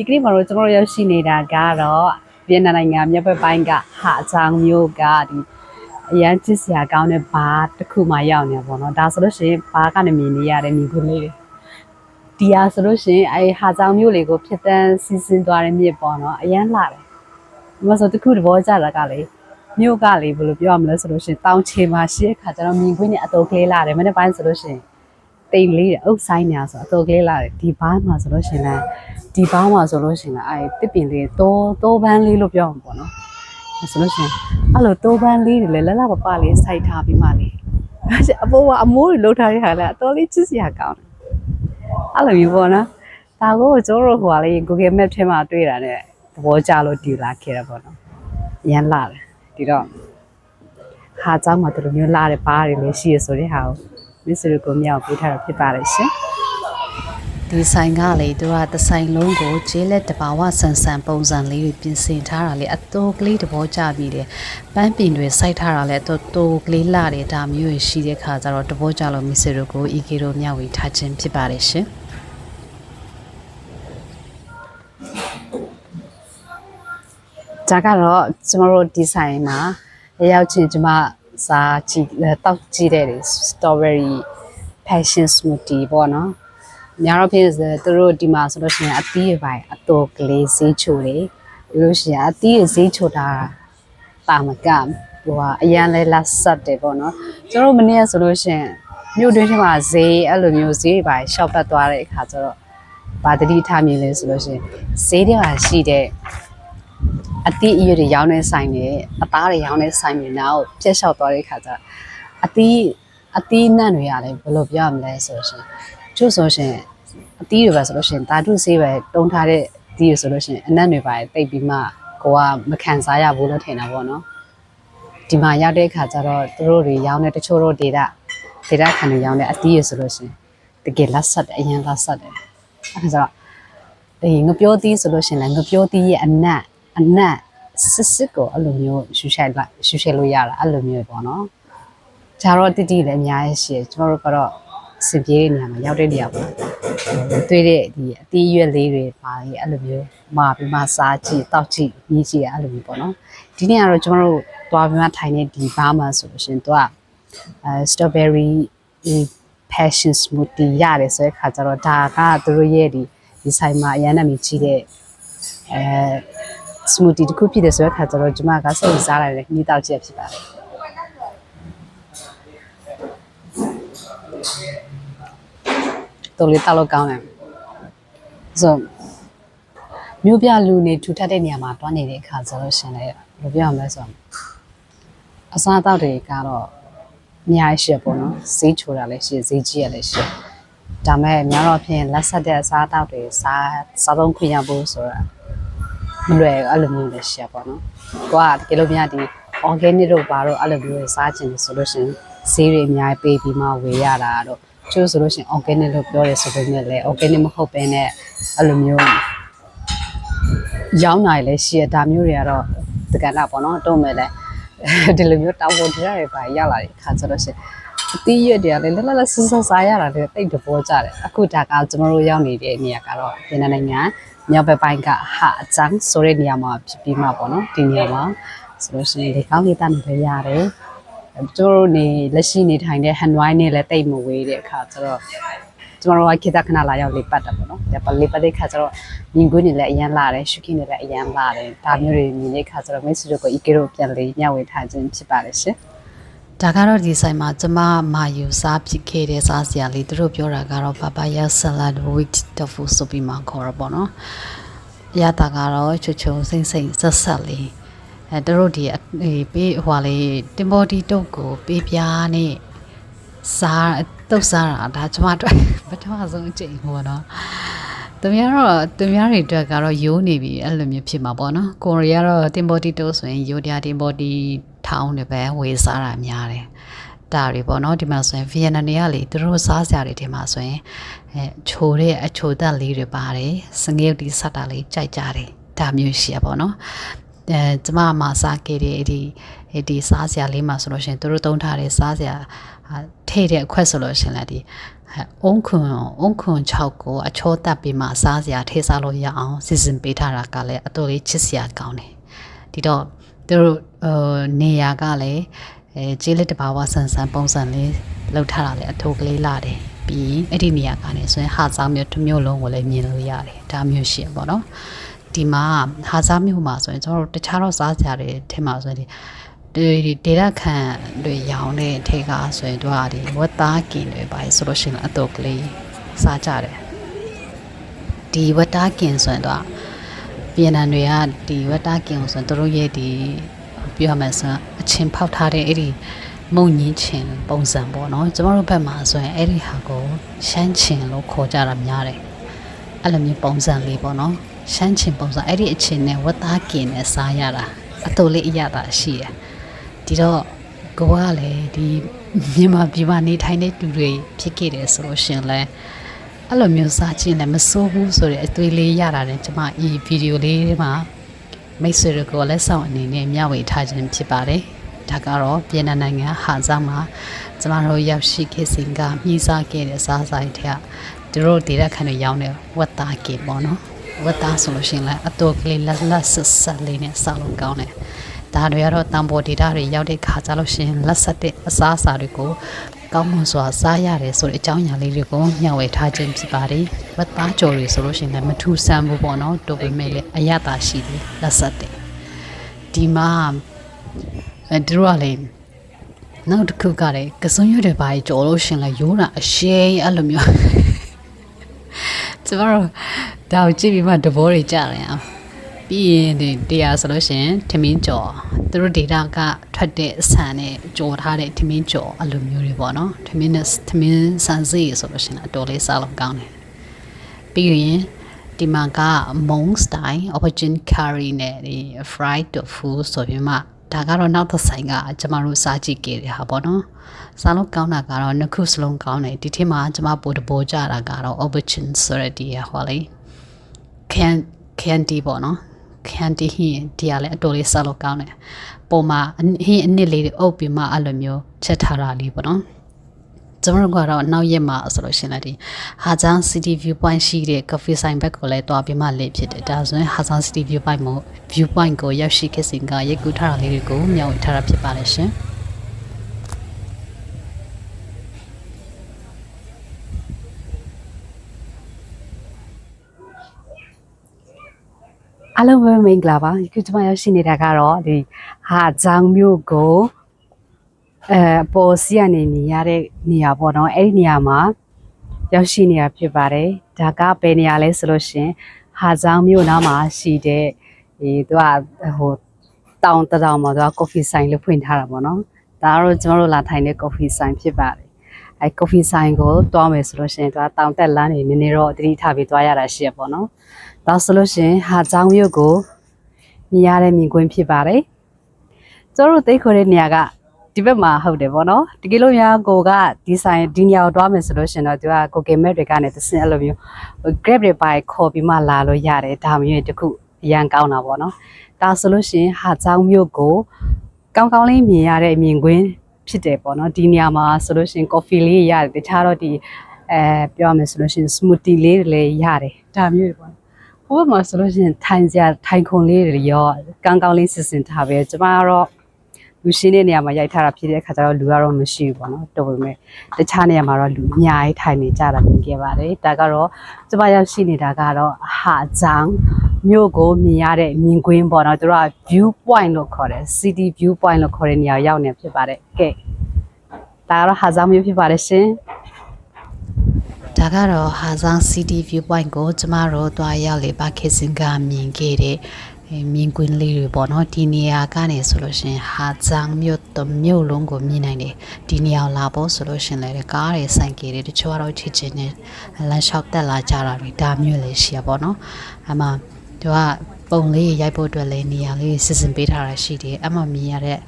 ဒီကနေ့မှာတော့ကျွန်တော်တို့ရောက်ရှိနေတာကတော့ဗီယက်နမ်နိုင်ငံမြောက်ဘက်ပိုင်းကဟာချောင်မြို့ကဒီအရန်ချစ်စရာကောင်းတဲ့ဘားတစ်ခုမှရောက်နေတာပေါ့နော်ဒါဆိုလို့ရှိရင်ဘားကနေမြင်နေရတဲ့မြင်ကွင်းလေးတွေဒီဟာဆိုလို့ရှိရင်အဲဟာချောင်မြို့လေးကိုဖြစ်တန်းစီးဆင်းသွားတဲ့မြစ်ပေါ့နော်အရန်လှတယ်ဒီမှာဆိုတစ်ခုသဘောကျတာကလေမြို့ကလေဘယ်လိုပြောရမလဲဆိုလို့ရှိရင်တောင်ချေမှာရှိတဲ့ခါကျတော့မြင်ကွင်းနဲ့အတော်ကလေးလာတယ်မနေ့ပိုင်းဆိုလို့ရှိရင် တိမ်လေးတယ်အုပ်ဆိုင်ညာဆိုအတော်ကလေးလာတယ်ဒီဘားမှာဆိုလို့ရှိရင်လည်းဒီဘားမှာဆိုလို့ရှိရင်လည်းအဲတစ်ပင်လေးတိုးတိုးပန်းလေးလို့ပြောမှာပေါ့နော်ဒါဆိုလို့ရှိရင်အဲ့လိုတိုးပန်းလေးတွေလည်းလလပပလေးစိုက်ထားပြီးမှလေအပေါ်ကအမိုးတွေလှုပ်ထားရတာလည်းအတော်လေးချစ်စရာကောင်းတယ်အဲ့လိုမျိုးပေါ့နော်ဒါကိုကျွန်တော်တို့ဟိုကလေး Google Map ထဲမှာတွေ့တာနဲ့သဘောကျလို့ဒီလာခဲ့တာပေါ့နော်ရမ်းလာတယ်ဒီတော့ဟာเจ้าမှာတို့လိုမျိုးလာတဲ့ဘားတွေလည်းရှိရဆိုတဲ့ဟာကို မစ္စရကိုမြောက်ပေးထားတာဖြစ်ပါတယ်ရှင်ဒီဆိုင်ကလေသူကတဆိုင်လုံးကိုဂျေးလက်တဘာဝဆန်ဆန်ပုံစံလေးတွေပြင်ဆင်ထားတာလေအတိုးကလေးသဘောကျပြီးတယ်ပန်းပင်တွေစိုက်ထားတာလေအတိုးတိုးကလေးလာတယ်ဒါမျိုးရရှိတဲ့ခါကျတော့သဘောကျလို့မစ္စရကို EK တို့မြောက်ဝေထားခြင်းဖြစ်ပါတယ်ရှင်ဒါကတော့ကျမတို့ဒီဆိုင်မှာရောက်ချင်းကျမ စားကြည့်တောက်ကြည့်တဲ့ strawberry passion smoothie ပေါ့နော်။များတော့ဖြစ်စေသူတို့ဒီမှာဆိုလို့ရှိရင်အသီးရပိုင်းအတော်ကလေးဈေးချိုတယ်။ပြီးလို့ရှိရင်အသီးရဈေးချိုတာတာမကဟိုဟာအရန်လဲလက်ဆက်တယ်ပေါ့နော်။ကျွန်တော်မနေ့ကဆိုလို့ရှိရင်မြို့တွင်းထဲမှာဈေးအဲ့လိုမျိုးဈေးပိုင်းရှော့ပတ်သွားတဲ့အခါကျတော့ဗာတတိထားမြင်လဲဆိုလို့ရှိရင်ဈေးတွေမှာရှိတဲ့ အသီးအရွက်တွေရောင်းတဲ့ဆိုင်တွေအသားတွေရောင်းတဲ့ဆိုင်တွေနောက်ပြက်လျှောက်သွားတဲ့ခါကျအသီးအသီးနှံ့တွေရတယ်ဘယ်လိုပြောရမလဲဆိုရှင်ကျို့ဆိုရှင်အသီးတွေပဲဆိုလို့ရှင်ဓာတုဆေးပဲတုံးထားတဲ့အသီးတွေဆိုလို့ရှင်အနံ့တွေပါတိတ်ပြီးမှကိုကမခံစားရဘူးလို့ထင်တာပေါ့နော်ဒီမှာရောက်တဲ့ခါကျတော့သူတို့တွေရောင်းတဲ့တချို့တို့ဒေတာဒေတာခံတွေရောင်းတဲ့အသီးတွေဆိုလို့ရှင်တကယ်လက်ဆက်တယ်အရင်လက်ဆက်တယ်အဲဒါဆိုတော့ဒီငပြောသီးဆိုလို့ရှင်လည်းငပြောသီးရဲ့အနံ့အနက် စစ်စစ်ကိုအဲ့လိုမျိုးရှူရှိုက်လိုက်ရှူရှိုက်လို့ရတာအဲ့လိုမျိုးပေါ့နော်။ဂျာတော့တိတိလည်းအများကြီးရှိတယ်ကျွန်တော်တို့ကတော့စင်ပြေးတဲ့နေရာမှာရောက်တဲ့နေရာပေါ့။တွေ့တဲ့ဒီအသီးရွက်လေးတွေပါလေအဲ့လိုမျိုးမာပြီးမှစားကြည့်တောက်ကြည့်မြည်ကြည့်အဲ့လိုမျိုးပေါ့နော်။ဒီနေ့ကတော့ကျွန်တော်တို့သွားပြီးမှထိုင်နေဒီဘားမှာဆိုလို့ရှင်သူကအဲ strawberry passion smoothie ရတယ်ဆိုတဲ့ခါကျတော့ဒါကသူတို့ရဲ့ဒီဒီဆိုင်မှာအရန်နာမည်ကြီးတဲ့အဲ smoothie တစ်ခုဖြစ်တယ်ဆိုတဲ့ခါကျတော့ကျမကစိတ်ဝင်စားလိုက်တယ်မိတောက်ချက်ဖြစ်ပါတယ်တော်လေးတောက်လို့ကောင်းတယ်ဆိုမြို့ပြလူနေထူထပ်တဲ့နေရာမှာတွားနေတဲ့အခါဆိုလို့ရှင်လည်းဘယ်လိုပြောရမလဲဆိုတော့အစားအသောက်တွေကတော့အများကြီးရှိရပေါ့နော်ဈေးချိုတာလည်းရှိဈေးကြီးရလည်းရှိဒါမဲ့များတော့ဖြင့်လက်ဆက်တဲ့အစားအသောက်တွေစားစားသုံးခွင့်ရဖို့ဆိုတော့မ လွယ်အဲ့လိုမျိုးလည်းရှိရပေါ့နော်။ကိုကတကယ်လို့များဒီ organic တို့ဘာတို့အဲ့လိုမျိုးစားချင်တယ်ဆိုလို့ရှင်ဈေးတွေအများကြီးပေးပြီးမှဝယ်ရတာတော့ကျိုးဆိုလို့ရှင် organic လို့ပြောရဲဆိုပေမဲ့လည်း organic မဟုတ်ဘဲနဲ့အဲ့လိုမျိုးရောင်းနိုင်လည်းရှိရဒါမျိုးတွေကတော့တကယ်လားပေါ့နော်တုံးမဲ့လည်းဒီလိုမျိုးတောင်းပေါ်တရားတွေပါရောက်လာတဲ့အခါကျတော့ရှင်အတီးရွက်တွေကလည်းလက်လက်လက်ဆဆစားရတာလည်းတိတ်တဘောကြတယ်အခုဒါကကျွန်တော်တို့ရောက်နေတဲ့နေရာကတော့ပြည်내နိုင်ငံ မြောက်ဘက်ပိုင်းကဟာအချန်းဆိုတဲ့နေရာမှာဖြစ်ပြီးမှပေါ့နော်ဒီနေရာမှာဆိုလို့ရှိရင်ဒီကောင်းလေးတတ်နေလည်းရတယ်ကျတို့နေလက်ရှိနေထိုင်တဲ့ဟန်ဝိုင်းနဲ့လည်းတိတ်မဝေးတဲ့အခါကျတော့ကျမတို့ကခေတ္တခဏလာရောက်လေးပတ်တာပေါ့နော်။ဒါပလေးပတ်တဲ့ခါကျတော့မြင်ကွင်းနေလည်းအရန်လာတယ်ရှုခင်းနေလည်းအရန်လာတယ်ဒါမျိုးတွေမြင်တဲ့ခါကျတော့မိတ်ဆွေတို့ကို EK တို့ပြန်လေးညှဝေထားခြင်းဖြစ်ပါတယ်ရှင်။ ဒါကတော့ဒီဆိုင်မှာကျမမာယူစားဖြစ်ခဲ့တဲ့စားစရာလေးသူတို့ပြောတာကတော့ papaya salad with tofu ဆိုပြီးမှခေါ်ရပါတော့။ရတာကတော့ချွချုံစိမ့်စိမ့်ဆက်ဆက်လေးအဲသူတို့ဒီပေးဟိုဟာလေးတင်ဘော်ဒီတုတ်ကိုပေးပြားနဲ့စားတုတ်စားတာဒါကျမတို့ပထမဆုံးအချိန်ပေါ့နော်။သူများတော့သူများတွေအတွက်ကတော့ယိုးနေပြီအဲ့လိုမျိုးဖြစ်မှာပေါ့နော်။ကိုရီးယားတော့တင်ဘော်ဒီတုတ်ဆိုရင်ယိုးတရားတင်ဘော်ဒီ ထောင်းတွေပဲဝေစားတာများတယ်။ဒါတွေပေါ့နော်ဒီမှာဆိုရင်ဗီယက်နမ်တွေကလေသူတို့စားစရာတွေဒီမှာဆိုရင်အဲချိုတဲ့အချိုတက်လေးတွေပါတယ်။စငယ်တီဆက်တာလေးကြိုက်ကြတယ်။ဒါမျိုးရှိရပေါ့နော်။အဲကျမမှာစားခဲ့တဲ့ဒီဒီစားစရာလေးမှာဆိုလို့ရှိရင်သူတို့သုံးထားတဲ့စားစရာထည့်တဲ့အခွက်ဆိုလို့ရှိရင်လည်းဒီဟဲ့အုံခွန်အုံခွန်6ကိုအချောတက်ပြီးမှစားစရာထည့်စားလို့ရအောင်စီစဉ်ပေးထားတာကလည်းအတော်လေးချစ်စရာကောင်းတယ်ဒီတော့ သူတို့ဟိုနေရာကလည်းအဲကျေးလက်တဘာဝဆန်ဆန်ပုံစံလေးလောက်ထားတာလည်းအထိုးကလေးလာတယ်ပြီးရင်အဲ့ဒီနေရာကနေဆိုရင်ဟာစားမျိုးတစ်မျိုးလုံးကိုလည်းမြင်လို့ရတယ်ဒါမျိုးရှိရပေါ့နော်ဒီမှာဟာစားမျိုးမှာဆိုရင်ကျွန်တော်တို့တခြားတော့စားကြတယ်ထင်ပါဆိုရင်ဒီဒီဒေတာခန်တွေရောင်းတဲ့ထဲကဆိုရင်တို့ကဒီဝက်သားကင်တွေပါဆိုလို့ရှိရင်အတော့ကလေးစားကြတယ်ဒီဝက်သားကင်ဆိုရင်တော့ ပြည်နံတွေကဒီဝက်သားကင်ကိုဆိုရင်တို့ရဲ့ဒီပြောရမယ်ဆိုရင်အချင်းဖောက်ထားတဲ့အဲ့ဒီမုံညင်းချင်ပုံစံပေါ့နော်ကျမတို့ဘက်မှာဆိုရင်အဲ့ဒီဟာကိုရှမ်းချင်လို့ခေါ်ကြတာများတယ်အဲ့လိုမျိုးပုံစံလေးပေါ့နော်ရှမ်းချင်ပုံစံအဲ့ဒီအချင်းနဲ့ဝက်သားကင်နဲ့စားရတာအတူလေးအရတာရှိတယ်ဒီတော့ကိုကလည်းဒီမြန်မာပြည်မှာနေထိုင်တဲ့သူတွေဖြစ်ခဲ့တယ်ဆိုလို့ရှရင်လဲ အဲ့လိုမျိုးစားချင်းလည်းမစိုးဘူးဆိုတဲ့အသွေးလေးရတာနဲ့ကျမဒီဗီဒီယိုလေးမှာမိတ်ဆွေတွေကိုလက်ဆောင်အနေနဲ့မျှဝေထားခြင်းဖြစ်ပါတယ်။ဒါကတော့ပြည်내နိုင်ငံဟာဇာမှာကျမတို့ရောက်ရှိခဲ့စဉ်ကမြည်စားခဲ့တဲ့စားဆိုင်တဲ့သူတို့ဒေတာခန်တွေရောင်းတဲ့ဝက်သားကင်ပေါ့နော်။ဝက်သားဆိုလို့ရှိရင်လည်းအတော်ကလေးလက်လက်ဆက်ဆက်လေးနဲ့စားလို့ကောင်းတယ်။ဒါတွေကတော့တံပေါ်ဒေတာတွေရောက်တဲ့ခါကြလို့ရှိရင်လက်ဆက်တဲ့အစားအစာတွေကို ကောင်းမွန်စွာစားရတယ်ဆိုတဲ့အကြောင်းအရာလေးတွေကိုမျှဝေထားခြင်းဖြစ်ပါတယ်။ဝတ်သားကြော်တွေဆိုလို့ရှိရင်လည်းမထူဆန်းဘူးပေါ့နော်။တိုပေမဲ့လည်းအရသာရှိတယ်လက်ဆက်တယ်။ဒီမှာအဲတို့ကလည်းနောက်တစ်ခုကလည်းကစွန်ရွက်တွေပါကြော်လို့ရှင်လဲရိုးတာအရှိအဲ့လိုမျိုး ကျမတို့ဒါကိုကြည့်ပြီးမှတဘောတွေကြတယ်အောင် ပြီးရင်ဒီတရားဆိုလို့ရှင်ထမင်းကြော်သူတို့ data ကထွက်တဲ့အဆန်နဲ့ကြော်ထားတဲ့ထမင်းကြော်အလိုမျိုးတွေပေါ့နော်ထမင်းနဲ့ထမင်းဆန်စီဆိုလို့ရှင်အတော်လေးစားလို့ကောင်းတယ်ပြီးရင်ဒီမှာက Mong style aubergine curry နဲ့ဒီ fried tofu ဆိုပြီးမှဒါကတော့နောက်တစ်ဆိုင်ကကျမတို့စားကြည့်ခဲ့တဲ့ဟာပေါ့နော်စားလို့ကောင်းတာကတော့နှစ်ခုစလုံးကောင်းတယ်ဒီထက်မှာကျမပိုတဘောကြတာကတော့ aubergine ဆိုရတဲ့ဟောလေ can candy ပေါ့နော် candy ဟင်းဒီကလည်းအတော်လေးစားလို့ကောင်းတယ်ပုံမှာဟင်းအနစ်လေးတွေအုပ်ပြီးမှအဲ့လိုမျိုးချက်ထားတာလေးပေါ့နော်ကျွန်တော်ကတော့နောက်ရက်မှာဆိုလို့ရှင်လည်းဒီဟာဂျန် City View Point ရှိတဲ့ coffee ဆိုင်ဘက်ကိုလည်းတွားပြီးမှလေးဖြစ်တယ်ဒါဆိုရင်ဟာဂျန် City View Point မှာ view point ကိုရောက်ရှိခဲ့စဉ်ကရိုက်ကူးထားတာလေးတွေကိုမျှဝေထားတာဖြစ်ပါတယ်ရှင် အားလုံးပဲမင်္ဂလာပါဒီကျွန်မရောက်ရှိနေတာကတော့ဒီဟာဂျောင်မြို့ကိုအဲပေါ်စီကနေနေရတဲ့နေရာပေါ့နော်အဲ့ဒီနေရာမှာရောက်ရှိနေတာဖြစ်ပါတယ်ဒါကဘယ်နေရာလဲဆိုလို့ရှင်ဟာဂျောင်မြို့နားမှာရှိတဲ့ဒီသူကဟိုတောင်တောင်မှာသူကကော်ဖီဆိုင်လို့ဖွင့်ထားတာပေါ့နော်ဒါကတော့ကျွန်တော်တို့လာထိုင်တဲ့ကော်ဖီဆိုင်ဖြစ်ပါတယ်အဲကော်ဖီဆိုင်ကိုတွားမယ်ဆိုလို့ရှိရင်သူကတောင်တက်လမ်းနေနည်းနည်းတော့တတိထားပြီးတွားရတာရှိရပေါ့နော် ဒါဆိုလို့ရှိရင်ဟာချောင်းမြို့ကိုမြင်ရတဲ့မြင်ကွင်းဖြစ်ပါတယ်ကျတို့သိခေါ်တဲ့နေရာကဒီဘက်မှာဟုတ်တယ်ဗောနော်တကယ်လို့များကိုကဒီဆိုင်ဒီနေရာကိုတွားမယ်ဆိုလို့ရှိရင်တော့သူက Google Map တွေကနေသစင်အဲ့လိုမျိုး Grab တွေပါခေါ်ပြီးမှလာလို့ရတယ်ဒါမျိုးတခုအရန်ကောင်းတာဗောနော်ဒါဆိုလို့ရှိရင်ဟာချောင်းမြို့ကိုကောင်းကောင်းလေးမြင်ရတဲ့မြင်ကွင်းဖြစ်တယ်ပေါ့နော်ဒီနေရာမှာဆိုလို့ရှိရင် coffee လေးရတယ်တခြားတော့ဒီအဲပြောရမယ်ဆိုလို့ရှိရင် smoothie လေးတွေလည်းရတယ်ဒါမျိုးတွေပေါ့ ဟိုဘက်မှာဆိုလို့ရှိရင်ထိုင်စရာထိုင်ခုံလေးတွေရောကောင်းကောင်းလေးစစ်စင်ထားပဲကျမကတော့လူရှင်းတဲ့နေရာမှာရိုက်ထားတာဖြစ်တဲ့အခါကျတော့လူကတော့မရှိဘူးပေါ့နော်တော်ပေမဲ့တခြားနေရာမှာတော့လူအများကြီးထိုင်နေကြတာမြင်ခဲ့ပါတယ်ဒါကတော့ကျမရောက်ရှိနေတာကတော့ဟာဂျန်မြို့ကိုမြင်ရတဲ့မြင်ကွင်းပေါ့နော်သူတို့က view point လို့ခေါ်တယ် city view point လို့ခေါ်တဲ့နေရာရောက်နေဖြစ်ပါတယ်ကဲဒါကတော့ဟာဂျန်မြို့ဖြစ်ပါတယ်ရှင် ဒါကတော့ဟာဇန် City View Point ကိုကျမတို့တွားရောက်လေပါခေစင်ကမြင်ခဲ့တဲ့မြင်ကွင်းလေးတွေပေါ့နော်ဒီနေရာကနေဆိုလို့ရှင်ဟာဇန်မြို့တမြို့လုံးကိုမြင်နိုင်တယ်ဒီနေရာလာဖို့ဆိုလို့ရှင်လည်းကားတွေဆိုင်ကတွေတချို့ကတော့ချစ်ချင်းနဲ့လမ်းလျှောက်တက်လာကြတာတွေဒါမျိုးလည်းရှိရပေါ့နော်အမှသူကပုံလေးရိုက်ဖို့အတွက်လည်းနေရာလေးစစ်စင်ပေးထားတာရှိတယ်အမှမြင်ရတဲ့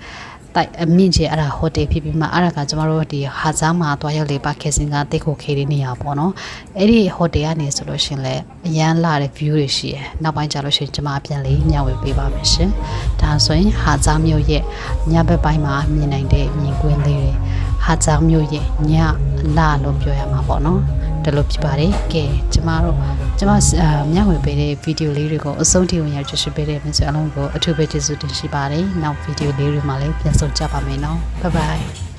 တိုက်အမြင့်ကြီးအဲ့ဒါဟိုတယ်ဖြစ်ပြီးမှအဲ့ဒါကကျမတို့ဒီဟာဇာမှာတွားရောက်လေပါခေစင်ကတိတ်ခုခေလေးနေရပေါ့နော်အဲ့ဒီဟိုတယ်ကနေဆိုလို့ရှင်လဲအရန်လာတဲ့ view တွေရှိရယ်နောက်ပိုင်းကျလို့ရှင်ကျမပြန်လေးညဝေပေးပါမယ်ရှင်ဒါဆိုရင်ဟာဇာမြို့ရဲ့ညဘက်ပိုင်းမှာမြင်နိုင်တဲ့မြင်ကွင်းလေးတွေဟာဟာကြောင်မျိုးရဲ့ညလာလို့ပြောရမှာပေါ့နော် ဒါလို့ဖြစ်ပါတယ်ကဲကျမတို့ကျမအာမျှဝေပေးတဲ့ဗီဒီယိုလေးတွေကိုအဆုံးထိဝင်ရကြည့်ရှုပေးတဲ့မင်းစအလုံးကိုအထူးပဲကျေးဇူးတင်ရှိပါတယ်နောက်ဗီဒီယိုလေးတွေမှာလည်းပြန်ဆုံကြပါမယ်နော်ဘိုင်ဘိုင်